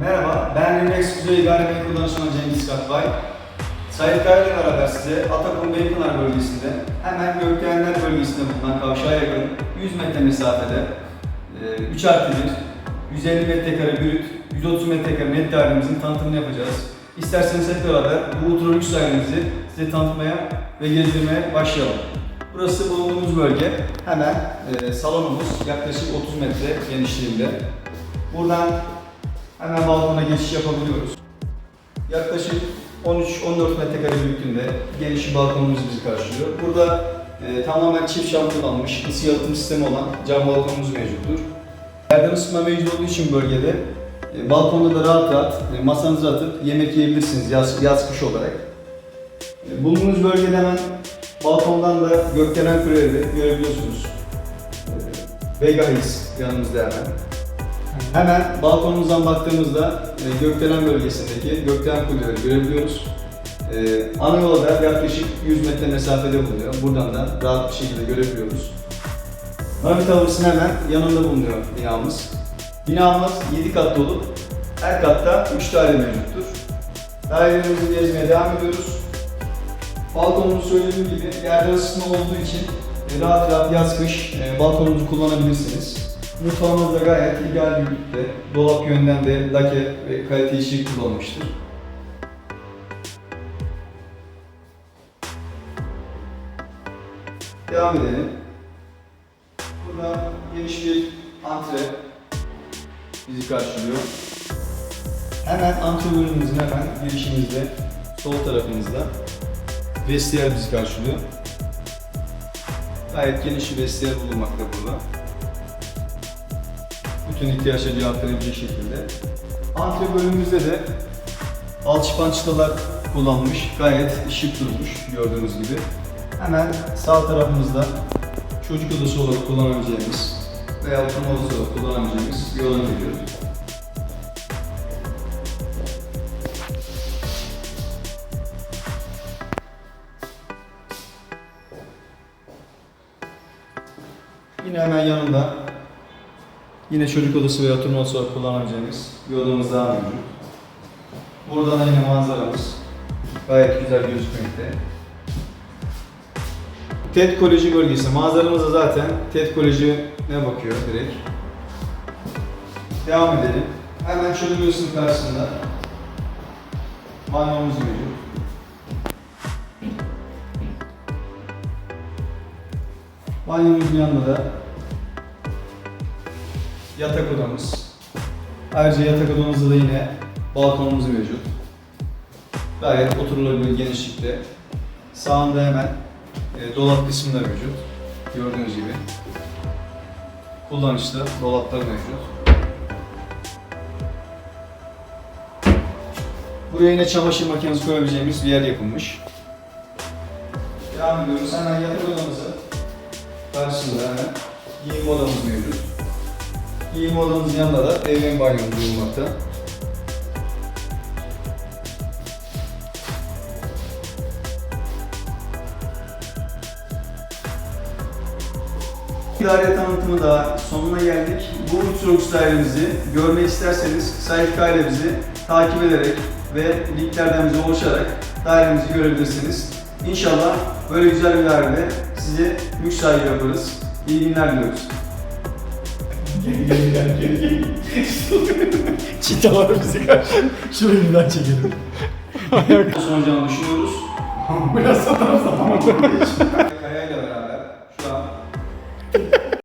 Merhaba, ben Remax Kuzey Gayrimenkul Danışmanı Cengiz Katbay. Sayın Kaya ile beraber size Atakum Beypınar bölgesinde, hemen Gökdelenler bölgesinde bulunan kavşağa yakın 100 metre mesafede 3 artı 1, 150 metrekare brüt, 130 metrekare net dairemizin tanıtımını yapacağız. İsterseniz hep beraber bu ultra lüks dairemizi size tanıtmaya ve gezdirmeye başlayalım. Burası bulunduğumuz bölge. Hemen e, salonumuz yaklaşık 30 metre genişliğinde. Buradan hemen balkona geçiş yapabiliyoruz. Yaklaşık 13-14 metrekare büyüklüğünde geniş bir balkonumuz bizi karşılıyor. Burada e, tamamen çift şam kullanmış, ısı yalıtım sistemi olan cam balkonumuz mevcuttur. Yerden ısıtma mevcut olduğu için bölgede e, balkonda da rahat rahat e, masanızı atıp yemek yiyebilirsiniz yaz, yaz kış olarak. E, bulunduğunuz bölgede hemen balkondan da gökdelen kuleleri görebiliyorsunuz. E, Vega Hills yanımızda hemen. Hemen balkonumuzdan baktığımızda e, gökdelen bölgesindeki gökdelen kuleleri görebiliyoruz. E, ana yola da yaklaşık 100 metre mesafede bulunuyor. Buradan da rahat bir şekilde görebiliyoruz. Navit Towers'ın hemen yanında bulunuyor binamız. Binamız 7 katlı olup her katta 3 daire mevcuttur. Dairelerimizi gezmeye devam ediyoruz. Balkonumuz söylediğim gibi yerden ısıtma olduğu için e, rahat rahat yaz kış e, balkonumuzu kullanabilirsiniz. Mutfağımız da gayet ideal büyüklükte. Dolap yönden de lake ve kalite işi kullanmıştır. Devam edelim. Burada geniş bir antre bizi karşılıyor. Hemen antre bölümümüzün hemen girişimizde, sol tarafımızda vestiyer bizi karşılıyor. Gayet geniş bir vestiyer bulunmakta burada. Bütün ihtiyaçlara cevap verebilecek şekilde. Antre bölümümüzde de alçıpan çıtalar kullanmış. Gayet şık durmuş gördüğünüz gibi. Hemen sağ tarafımızda çocuk odası olarak kullanabileceğimiz veya oturma odası olarak kullanabileceğimiz bir alan. Yine hemen yanında yine çocuk odası veya oturma odası olarak kullanabileceğimiz bir odamız daha mevcut. Buradan da yine manzaramız gayet güzel gözükmekte. TED Koleji bölgesi. Manzaramız da zaten TED Koleji'ne bakıyor direkt. Devam edelim. Hemen çocuk odasının karşısında banyomuz mevcut. Banyomuzun yanında da yatak odamız. Ayrıca yatak odamızda da yine balkonumuz mevcut. Gayet oturulabilir genişlikte. Sağında hemen e, dolap kısmı da mevcut. Gördüğünüz gibi. Kullanışlı dolaplar mevcut. Buraya yine çamaşır makinesi koyabileceğimiz bir yer yapılmış. Devam ediyoruz. Hemen yatak odamızı karşısında hemen giyinme odamız mevcut. Giyinme odamızın yanında da ev banyomuz bulunmakta. İdare tanıtımı da sonuna geldik. Bu Ultravox dairemizi görmek isterseniz Sait Kaya bizi takip ederek ve linklerden bize ulaşarak dairemizi görebilirsiniz. İnşallah böyle güzel bir dairede size lüks sahibi yaparız. İyi günler diliyoruz. Çitalar bizi karşı. Şurayı bir çekelim. Soracağını düşünüyoruz. Biraz satarız ama. Kaya ile